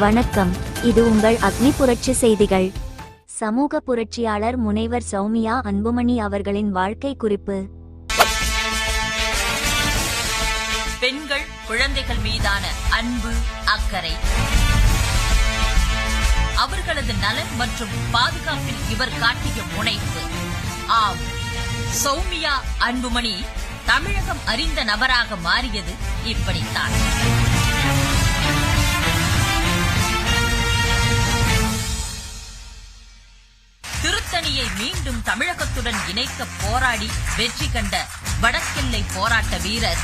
வணக்கம். இது உங்கள் அக்னி புரட்சி செய்திகள். சமூக புரட்சியாளர் முனைவர் சௌமியா அன்புமணி அவர்களின் வாழ்க்கை குறிப்பு. பெண்கள் குழந்தைகள் மீதான அன்பு அக்கறை. அவர்களது நலன் மற்றும் பாதுகாப்பில் இவர் காட்டிய முனைப்பு. ஆம். சௌமியா அன்புமணி தமிழகம் அறிந்த நபராக மாறியது இப்படித்தான். மீண்டும் தமிழகத்துடன் இணைக்க போராடி வெற்றி கண்ட வடக்கெல்லை போராட்ட வீரர்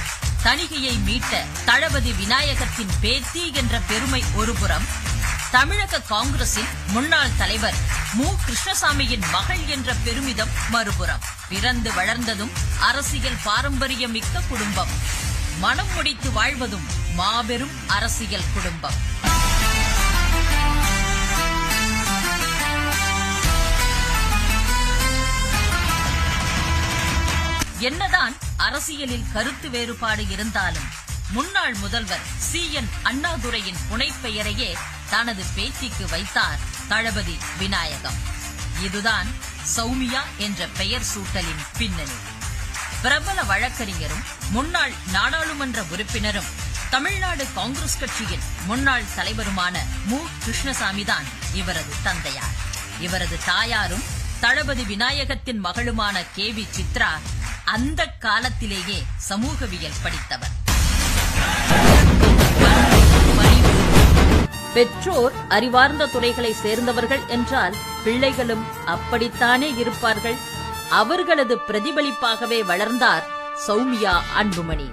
தணிகையை மீட்ட தளபதி விநாயகத்தின் பேத்தி என்ற பெருமை ஒருபுறம் தமிழக காங்கிரசின் முன்னாள் தலைவர் மு. கிருஷ்ணசாமியின் மகள் என்ற பெருமிதம் மறுபுறம். பிறந்து வளர்ந்ததும் அரசியல் பாரம்பரியமிக்க குடும்பம். மனம் முடித்து வாழ்வதும் மாபெரும் அரசியல் குடும்பம். என்னதான் அரசியலில் கருத்து வேறுபாடு இருந்தாலும் முன்னாள் முதல்வர் சி. என். அண்ணாதுரையின் புனைப்பெயரையே தனது பேத்திக்கு வைத்தார் தளபதி விநாயகம். இதுதான் சௌமியா என்ற பெயர் சூட்டலின் பின்னணி. பிரபல வழக்கறிஞரும் முன்னாள் நாடாளுமன்ற உறுப்பினரும் தமிழ்நாடு காங்கிரஸ் கட்சியின் முன்னாள் தலைவருமான மு. கிருஷ்ணசாமி தான் இவரது தந்தையார். இவரது தாயாரும் தளபதி விநாயகத்தின் மகளுமான கே. வி. சித்ரா அந்த காலத்திலேயே சமூகவியல் படித்தவர். பெற்றோர் அறிவார்ந்த துறைகளை சேர்ந்தவர்கள் என்றால் பிள்ளைகளும் அப்படித்தானே இருப்பார்கள். அவர்களது பிரதிபலிப்பாகவே வளர்ந்தார் சௌமியா அன்புமணி.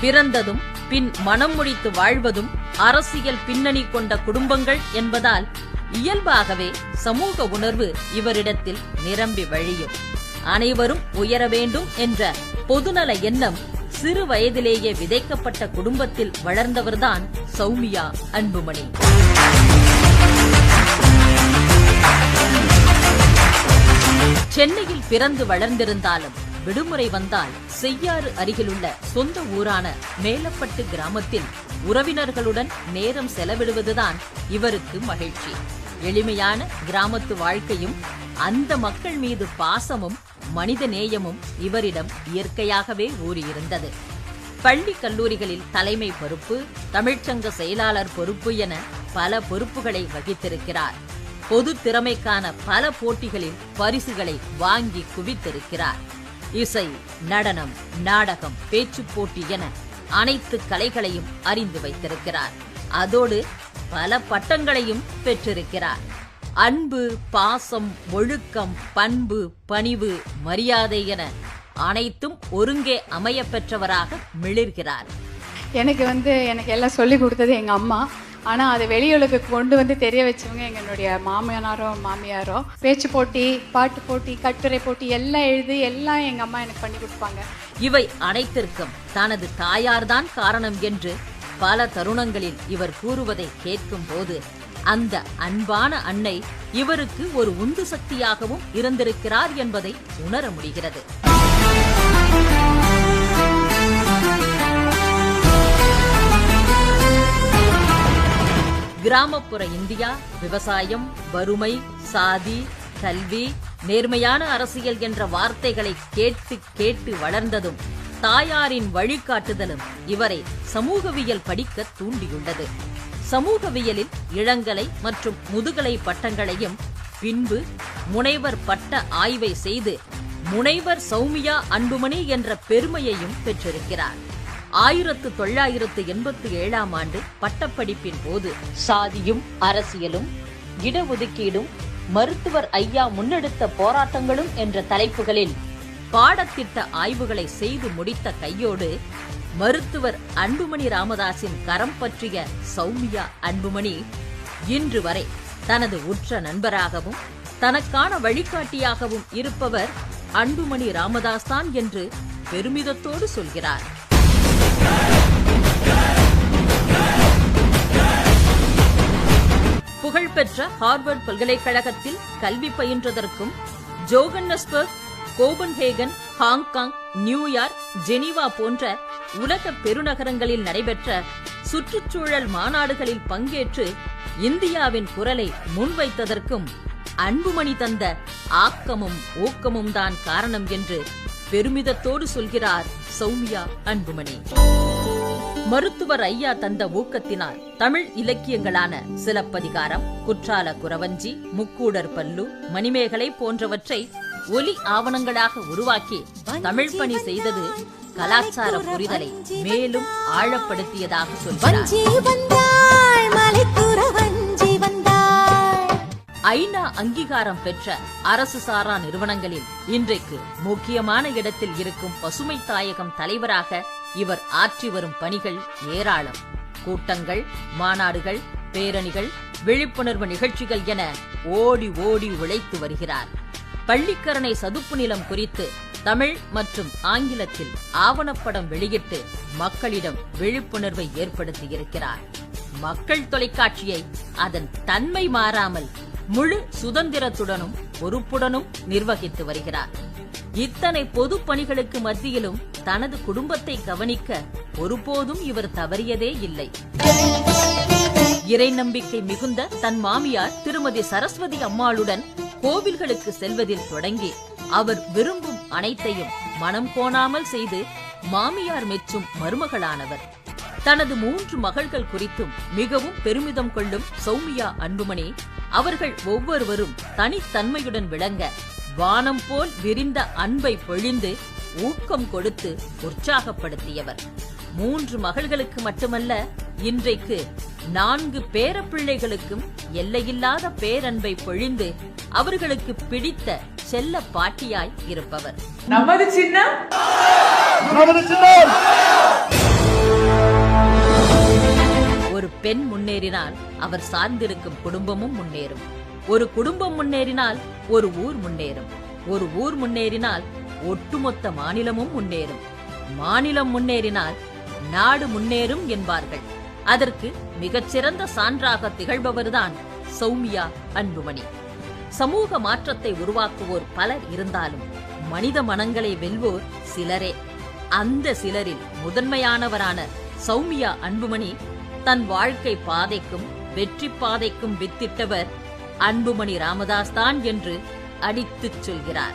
பிறந்ததும் பின் மனம் முடித்து வாழ்வதும் அரசியல் பின்னணி கொண்ட குடும்பங்கள் என்பதால் இயல்பாகவே சமூக உணர்வு இவரிடத்தில் நிரம்பி வழியும். அனைவரும் உயர வேண்டும் என்ற பொதுநல எண்ணம் சிறு வயதிலேயே விதைக்கப்பட்ட குடும்பத்தில் வளர்ந்தவர்தான் சௌமியா அன்புமணி. சென்னையில் பிறந்து வளர்ந்திருந்தாலும் விடுமுறை வந்தால் செய்யாறு அருகிலுள்ள சொந்த ஊரான மேலப்பட்டு கிராமத்தில் உறவினர்களுடன் நேரம் செலவிடுவதுதான் இவருக்கு மகிழ்ச்சி. எளிமையான கிராமத்து வாழ்க்கையும் அந்த மக்கள் மீது பாசமும் மனித நேயமும் இவரிடம் இயற்கையாகவே ஊறியிருந்தது. பள்ளி கல்லூரிகளில் தலைமை பொறுப்பு தமிழ்ச்சங்க செயலாளர் பொறுப்பு என பல பொறுப்புகளை வகித்திருக்கிறார். பொது திறமைக்கான பல போட்டிகளில் பரிசுகளை வாங்கி குவித்திருக்கிறார். இசை நடனம் நாடகம் பேச்சு போட்டி என அனைத்து கலைகளையும் அறிந்து வைத்திருக்கிறார். அதோடு பல பட்டங்களையும் பெற்றிருக்கிறார். அன்பு பாசம் ஒழுக்கம் பண்பு பணிவு மரியாதை என அனைத்தும் ஒருங்கே அமைய பெற்றவராக மிளிர்கிறார். எனக்கு வந்து எனக்கு எல்லாம் சொல்லி கொடுத்தது எங்கள் அம்மா. ஆனால் அதை வெளியுலகு கொண்டு வந்து தெரிய வச்சவங்க எங்களுடைய மாமியாரோ மாமியாரோ பேச்சு போட்டி பாட்டு போட்டி கட்டுரை போட்டி எல்லாம் எழுதி எல்லாம் எங்கள் அம்மா எனக்கு பண்ணி கொடுப்பாங்க. இவை அனைத்திற்கும் தனது தாயார்தான் காரணம் என்று பல தருணங்களில் இவர் கூறுவதை கேட்கும் போது அந்த அன்பான அன்னை இவருக்கு ஒரு உந்து சக்தியாகவும் இருந்திருக்கிறார் என்பதை உணர முடிகிறது. கிராமப்புற இந்தியா விவசாயம் வறுமை சாதி கல்வி நேர்மையான அரசியல் என்ற வார்த்தைகளை கேட்டு கேட்டு வளர்ந்ததும் தாயாரின் வழிகாட்டுதலும் இவரை சமூகவியல் படிக்க தூண்டியுள்ளது. சமூகவியலில் இளங்கலை மற்றும் முதுகலை பட்டங்களையும் பின்பு முனைவர் பட்ட ஆய்வை செய்து முனைவர் சௌமியா அன்புமணி என்ற பெருமையையும் பெற்றிருக்கிறார். ஆயிரத்து தொள்ளாயிரத்து எண்பத்தி ஏழாம் ஆண்டு பட்டப்படிப்பின் போது சாதியும் அரசியலும் இடஒதுக்கீடும் மருத்துவர் ஐயா முன்னெடுத்த போராட்டங்களும் என்ற தலைப்புகளில் பாடத்திட்ட ஆய்வுகளை செய்து முடித்த கையோடு மருத்துவர் அன்புமணி ராமதாஸின் கரம் பற்றிய சௌமியா அன்புமணி இன்று வரை தனது உற்ற நண்பராகவும் தனக்கான வழிகாட்டியாகவும் இருப்பவர் அன்புமணி ராமதாஸ் தான் என்று பெருமிதத்தோடு சொல்கிறார். புகழ்பெற்ற ஹார்வர்ட் பல்கலைக்கழகத்தில் கல்வி பயின்றதற்கும் Johannesburg Copenhagen Hong Kong New York Geneva போன்ற உலக பெருநகரங்களில் நடைபெற்ற சுற்றுச்சூழல் மாநாடுகளில் பங்கேற்று இந்தியாவின் குரலை முன்வைத்ததற்கும் அன்புமணி தந்த ஆக்கமும் ஊக்கமும் தான் காரணம் என்று பெருமிதத்தோடு சொல்கிறார் சௌமியா அன்புமணி. மருத்துவர் ஐயா தந்த ஊக்கத்தினால் தமிழ் இலக்கியங்களான சிலப்பதிகாரம் குற்றால குறவஞ்சி முக்கூடர் பல்லு மணிமேகலை போன்றவற்றை ஒலி ஆவணங்களாக உருவாக்கி தமிழ் பணி செய்தது கலாச்சார புரிதலை மேலும் ஆழப்படுத்தியதாக சொல்கிறார். ஐநா அங்கீகாரம் பெற்ற அரசு சாரா நிறுவனங்களில் இன்றைக்கு முக்கியமான இடத்தில் இருக்கும் பசுமை தாயகம் தலைவராக இவர் ஆற்றி வரும் பணிகள் ஏராளம். கூட்டங்கள் மாநாடுகள் பேரணிகள் விழிப்புணர்வு நிகழ்ச்சிகள் என ஓடி ஓடி உழைத்து வருகிறார். பள்ளிக்கரணை சதுப்பு நிலம் குறித்து தமிழ் மற்றும் ஆங்கிலத்தில் ஆவணப்படம் வெளியிட்டு மக்களிடம் விழிப்புணர்வை ஏற்படுத்தியிருக்கிறார். மக்கள் தொலைக்காட்சியை அதன் தன்மை மாறாமல் முழு சுதந்திரத்துடனும் பொறுப்புடனும் நிர்வகித்து வருகிறார். இத்தனை பொது பணிகளுக்கு மத்தியிலும் தனது குடும்பத்தை கவனிக்க ஒருபோதும் இவர் தவறியதே இல்லை. இறை நம்பிக்கை மிகுந்த தன் மாமியார் திருமதி சரஸ்வதி அம்மாளுடன் கோவில்களுக்கு செல்வதில் தொடங்கி அவர் விரும்பும் அனைத்தையும் மனம் கோணாமல் செய்து மாமியார் மெச்சும் மருமகளானவர். தனது மூன்று மகள்கள் குறித்தும் மிகவும் பெருமிதம் கொள்ளும் சௌமியா அன்புமணி அவர்கள் ஒவ்வொருவரும் தனித்தன்மையுடன் விளங்க வானம் போல் விரிந்த அன்பை பொழிந்து ஊக்கம் கொடுத்து உற்சாகப்படுத்தியவர். மூன்று மகள்களுக்கு மட்டுமல்ல இன்றைக்கு நான்கு பேரப்பிள்ளைகளுக்கும் எல்லையில்லாத பேரன்பை பொழிந்து அவர்களுக்கு பிடித்த செல்ல பாட்டியாய் இருப்பவர். நமது சின்னம்? ஒரு பெண் முன்னேறினால் அவர் சார்ந்திருக்கும் குடும்பமும் முன்னேறும். ஒரு குடும்பம் முன்னேறினால் ஒரு ஊர் முன்னேறும். ஒரு ஊர் முன்னேறினால் ஒட்டுமொத்த மாநிலமும் முன்னேறும். மாநிலம் முன்னேறினால் நாடு முன்னேறும் என்பார்கள். அதற்கு மிகச்சிறந்த சான்றாக திகழ்பவர்தான் சௌமியா அன்புமணி. சமூக மாற்றத்தை உருவாக்குவோர் பலர் இருந்தாலும் மனித மனங்களை வெல்வோர் சிலரே. அந்த சிலரில் முதன்மையானவரான சௌமியா அன்புமணி தன் வாழ்க்கை பாதைக்கும் வெற்றி பாதைக்கும் வித்திட்டவர் அன்புமணி ராமதாஸ் தான் என்று அடித்துச் சொல்கிறார்.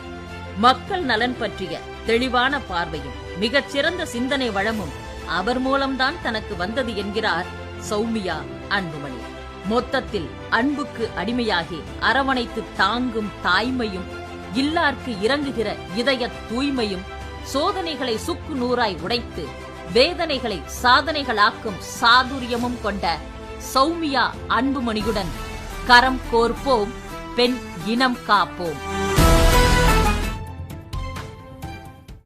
மக்கள் நலன் பற்றிய தெளிவான பார்வையும் மிகச்சிறந்த சிந்தனை வளமும் அவர் மூலம்தான் தனக்கு வந்தது என்கிறார் சௌமியா அன்புமணி. மொத்தத்தில் அன்புக்கு அடிமையாகி அரவணைத்து தாங்கும் தாய்மையும் இல்லார்க்கு இறங்குகிற இதய தூய்மையும் சோதனைகளை சுக்கு நூறாய் உடைத்து வேதனைகளை சாதனைகளாக்கும் சாதுரியமும் கொண்ட சௌமியா அன்புமணியுடன் கரம் கோர்ப்போம் பெண் இனம் காப்போம்.